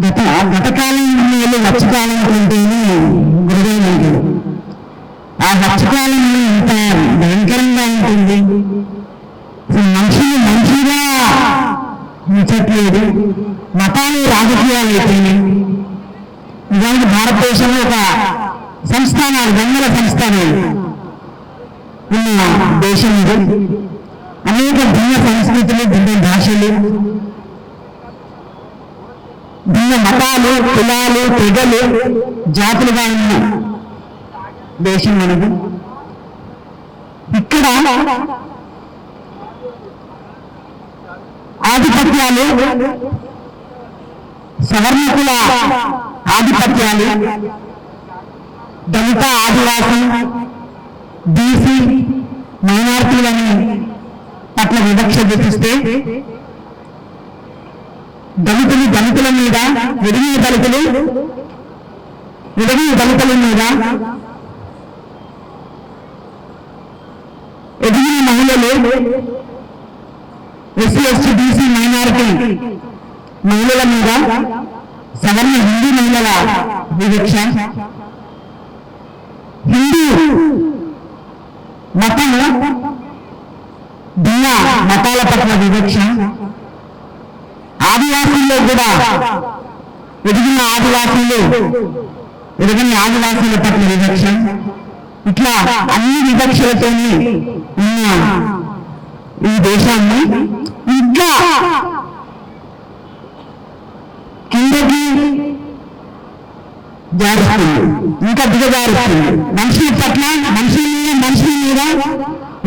గత గతకాలం నీళ్ళు వచ్చకాలం కొంటేనే గురుదేవులు ఆ వచ్చకాలం ఇంత భయంకరంగా ఉంటుంది. అసలు మనుషులు ఉంచట్లేదు. మతాలు రాజకీయాలు అయిపోయినాయి. నిజానికి భారతదేశంలో ఒక సంస్థానాలు వందల సంస్థానాలు ఉన్న దేశం ఇది. అనేక భిన్న సంస్కృతులు భిన్న భాషలు భిన్న మతాలు కులాలు తెగలు జాతులుగా ఉన్న దేశం మనది. ఇక్కడ ఆధిపత్యాలు సవర్ణకుల ఆధిపత్యాలు దళిత ఆదివాసి బీసీ మైనార్టీలని పట్ల వివక్ష చూపిస్తే దళితులు దళితుల మీద విడిగిన దళితులు విడిగిన దళితుల మీద ఎదిగిన మహిళలు ఎస్సీ ఎస్టీ బీసీ మైనారిటీ మహిళల మీద సవర్ణ హిందూ మహిళల వివక్ష హిందూ మతము భిన్న మతాల పట్ల వివక్ష ఆదివాసుల్లో కూడా ఎదిగిన ఆదివాసులు ఎదిగిన ఆదివాసుల పట్ల వివక్ష. ఇట్లా అన్ని వివక్షలతోని ఉన్న ఈ దేశాన్ని ఇంకా కిందకి జారుస్తుంది. ఇంకా దిగజారుస్తుంది. మనుషుల పట్ల మనుషుల మీద మనుషుల మీద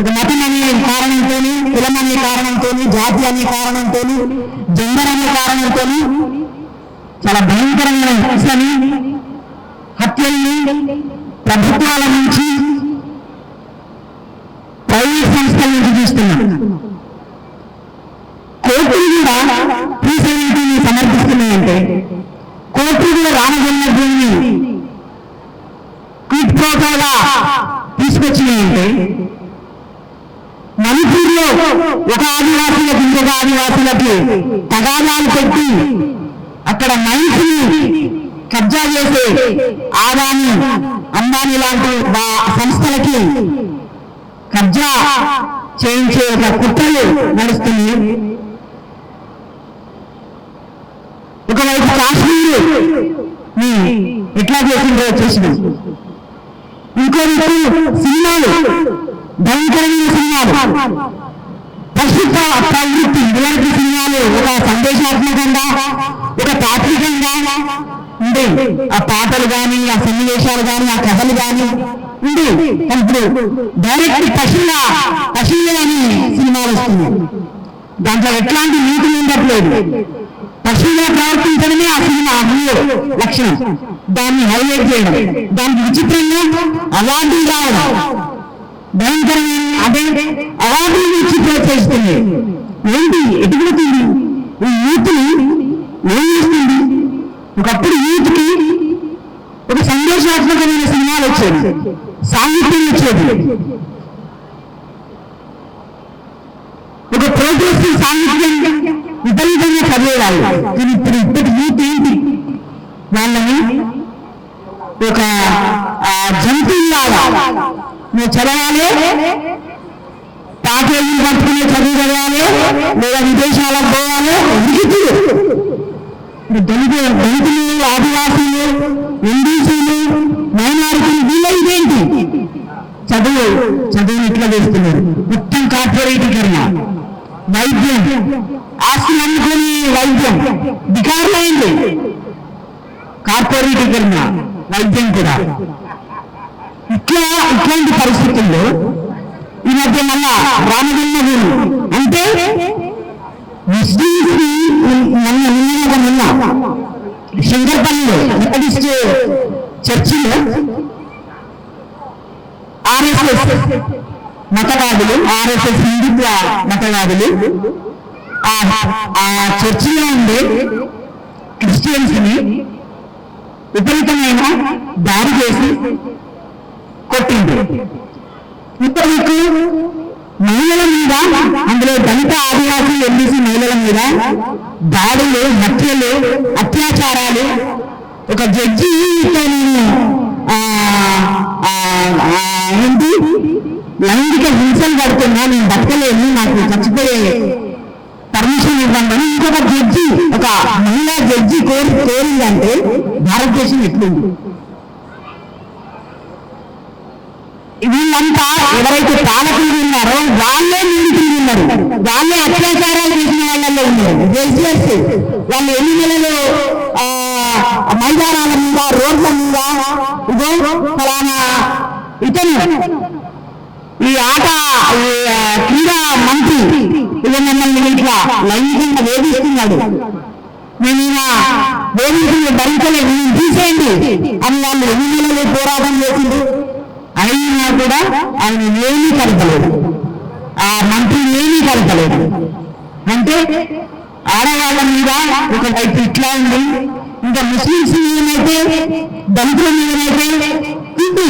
ఒక మతం అనే కారణంతో కులం అనే కారణంతో జాతి అనే కారణంతో జెండర్ అనే కారణంతో చాలా భయంకరమైన హింసని హత్యల్ని ప్రభుత్వాల నుంచి ప్రైవేట్ సంస్థల నుంచి చూస్తున్నాం. కోర్టులు కూడా త్రీ సెవెంటీని సమర్థిస్తున్నాయంటే కోర్టులు కూడా రామజన్మభూమిని క్విట్ ప్రోటోగా తీసుకొచ్చినాయంటే ఒక ఆదివాసులకు ఇంకొక ఆదివాసులకి తగాదాలు పెట్టి అక్కడ మనిషిని కబ్జా చేసే ఆదాని అంబానీ లాంటి సంస్థలకి కబ్జా చేయించే ఒక కుట్రలు నడుస్తుంది ఒకవైపు కాశ్మీర్ ఎట్లా చేసిందో చూసిన. ఇంకో సినిమాలు భయంకరమైన సినిమాలు. ప్రస్తుత ప్రవృత్తి ఇలాంటి సినిమాలు ఒక సందేశాత్మకంగా ఒక తాత్వికంగా ఉండే ఆ పాటలు కానీ ఆ సన్నివేశాలు కానీ ఆ కథలు కానీ ఉంది. ఇప్పుడు డైరెక్ట్ పశువుల పశువులు అని సినిమాలు వస్తున్నాయి దాంట్లో ఎట్లాంటి నీతి ఉండట్లేదు. పశువుగా ప్రవర్తించడమే ఆ సినిమా హీరో లక్షణం. దాన్ని హైలైట్ చేయడం దానికి విచిత్రంగా అలాంటివి రావడం. భయంకరమైన అదే అవార్డులు ఇచ్చి ప్రోత్సహిస్తుంది ఏంటి? ఎటుకుతుంది ఈ యూత్ని ఏం చేస్తుంది? ఒకప్పుడు యూత్కి ఒక సందేశాత్మకమైన సినిమాలు వచ్చేది సాహిత్యం వచ్చేది. ఒక ప్రోగ్రెసివ్ సాహిత్యం విపరీతంగా చదివేవాళ్ళు. కానీ ఇప్పుడు ఇప్పటి యూత్ ఏంటి? వాళ్ళని ఒక ఆ, జంతువులాగా నువ్వు చదవాలి. ప్యాకేజీలు పట్టుకుని చదువు చదవాలి. లేదా విదేశాలకు పోవాలి. విజితులు ఇప్పుడు దళిత దళితులు ఆదివాసీలు ఎన్డీసీలు మైనారిటీలు వీళ్ళ ఇదేంటి చదువు చదువు ఇట్లా వేస్తున్నారు ఇట్లా ఇట్లాంటి పరిస్థితుల్లో ఈ మధ్య మళ్ళా రామజన్మభూమి అంటే ముస్లింస్ మొన్న నిన్న నిన్న శంకర్పల్లిలో మెథడిస్ట్ చర్చిలో ఆర్ఎస్ఎస్ మతవాదులు ఆర్ఎస్ఎస్ హిందుత్వ మతవాదులు ఆ ఆ చర్చిలో ఉండే క్రిస్టియన్స్ని విపరీతమైన దారి చేసి కొట్టింది మీకు మహిళల మీద అందులో దళిత ఆదివాసీ ఎల్బీసీ మహిళల మీద దాడులు హత్యలు అత్యాచారాలు. ఒక జడ్జి ఏంటి? లైంగిక హింసలు పడుతున్నా నేను బతకలేను నాకు చచ్చిపోయే పర్మిషన్ ఇవ్వండి ఇంకొక జడ్జి ఒక మహిళా జడ్జి కోరి కోరిందంటే భారతదేశం ఎట్లుంది? ఎవరైతే పాలకులు ఉన్నారో వాళ్ళే నిందితులు ఉన్నారు. వాళ్ళే అత్యాచారాలు చేసిన వాళ్ళల్లో ఉన్నారు. జడ్జియర్స్ వాళ్ళు ఎన్ని నెలలు మైదానాల మీద రోడ్ల మీద ఇదో ఫలానా ఇతను. ఈ ఆట క్రీడా మంత్రి ఇది మిమ్మల్ని ఇట్లా లైంగికంగా వేధిస్తున్నాడు. మేము ఈయన వేధించిన భరించలేదు తీసేయండి అని వాళ్ళు ఎన్ని నెలలు పోరాటం చేసింది అయినా కూడా ఆయన ఏమీ కలపలేదు ఆ మంత్రి ఏమీ కలపలేదు అంటే ఆడవాళ్ళ మీద ఒకవైపు ఇట్లా ఉంది. ఇంకా ముస్లింస్ ఏమైతే దళితుల ఏమైతే ఇది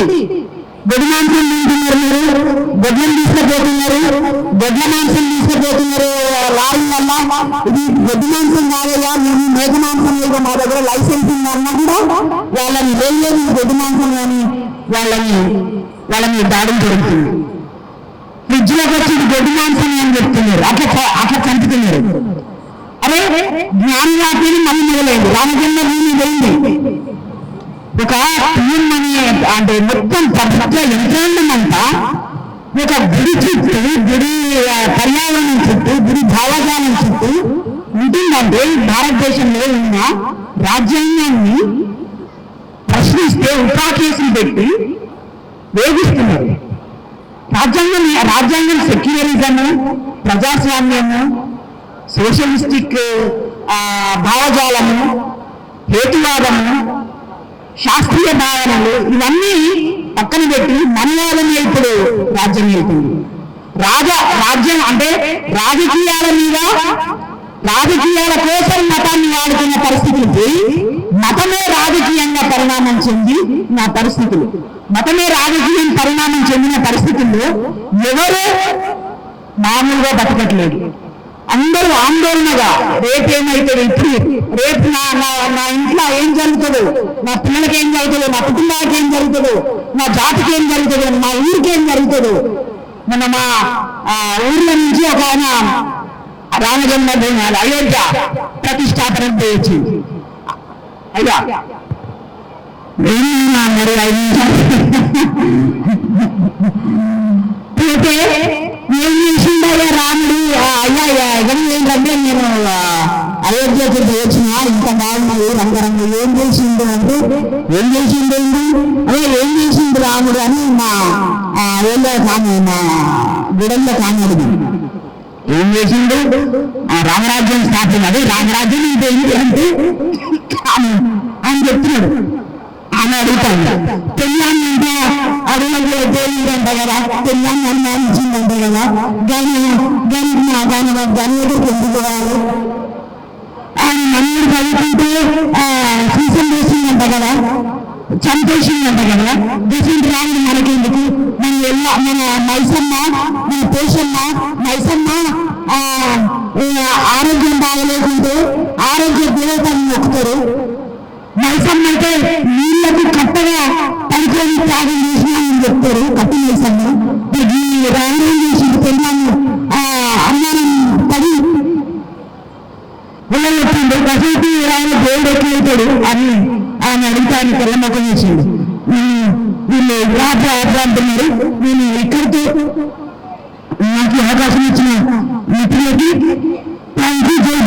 గొడ్డు మాంసం తింటున్నారు మీరు. గొడ్లను తీసుకుపోతున్నారు. గొడ్ల మాంసం తీసుకుపోతున్నారు. లారీలల్లా ఇది గొడ్డు మాంసం కాదయ్యా. మేము మేక మాంసం లేదు మా దగ్గర లైసెన్స్ ఉందన్నా కూడా వాళ్ళని లేదు. గొడ్డు మాంసం కానీ వాళ్ళని వాళ్ళని దాడులు జరుగుతుంది ఫ్రిడ్జ్ వచ్చి ఇది గొడ్డు మాంసం అని చెప్తున్నారు. అట్లా చ- అట్లా చంపుతున్నారు. అరే జ్ఞానవాపిని మళ్ళీ మొదలైంది. రామజన్మ భూమి పోయింది. ఒక పిఎం అనే అంటే మొత్తం పర్ఫెక్ట్ యంత్రాంగం అంతా ఒక గుడి చుట్టూ గుడి సోషలిస్టిక్ భావజాలము హేతువాదము శాస్త్రీయ భావనలు ఇవన్నీ పక్కన పెట్టి మనవాళ్ళని ఇప్పుడు రాజ్యం వెళ్తుంది రాజ రాజ్యం అంటే రాజకీయాల మీద రాజకీయాల కోసం మతాన్ని వాడుతున్న పరిస్థితులు పోయి మతమే రాజకీయంగా పరిణామం చెంది నా పరిస్థితులు. మతమే రాజకీయం పరిణామం చెందిన పరిస్థితుల్లో ఎవరు మామూలుగా బతకట్లేదు. అందరూ ఆందోళనగా రేపేమైతుంది ఇప్పుడు రేపు నా నా ఇంట్లో ఏం జరుగుతుందో? నా పిల్లలకి ఏం జరుగుతుందో? నా కుటుంబానికి ఏం జరుగుతుందో? నా జాతికి ఏం జరుగుతుందో? మా ఊరికి ఏం జరుగుతుందో? మన మా ఊర్ల నుంచి ఒక ఆయన రామజన్మభూమి అయోధ్య ప్రతిష్టాపన అయ్యా. మరి ఐదు నేను అయోధ్యకి వచ్చిన ఇంత బాగున్నాయి రంగరంగ. ఏం చేసిండు అంటే ఏం చేసిండు ఏంటి అదే ఏం చేసిండు రాముడు అని మా ఆ, ఏళ్ళో మా గుడల్లో కాని ఏం చేసిండు ఆ రామరాజ్యం స్థాపన అదే రామరాజ్యం ఇది ఏంటి అంటే అని చెప్తున్నాడు. ఆమె అడుగుతాను పెళ్ళాన్ని అంటే అడవిలో తేలిందంట కదా పెళ్ళాన్ని అనుమానించిందంట కదా దాని దాని దాని దాని ఎదురు ఎందుకు పోవాలి ఆయన నన్ను చదువుకుంటే సీసం చేసిందంట కదా చంపేసిందంట కదా డిసెంట్ రాముడు మనకెందుకు మన ఎల్ల మన మైసమ్మ మన పోషమ్మ మైసమ్మ వెళ్ళగొట్టిండు ఆయన దేవుడు ఎట్లయితాడు అని ఆయన అడుగుతాను తెల్లమ్మకం చేసిండు నేను వీళ్ళు ఆప ఆప అంటున్నారు నేను ఇక్కడితో నాకు అవకాశం ఇచ్చిన మిత్రులకి థ్యాంక్ యూ జై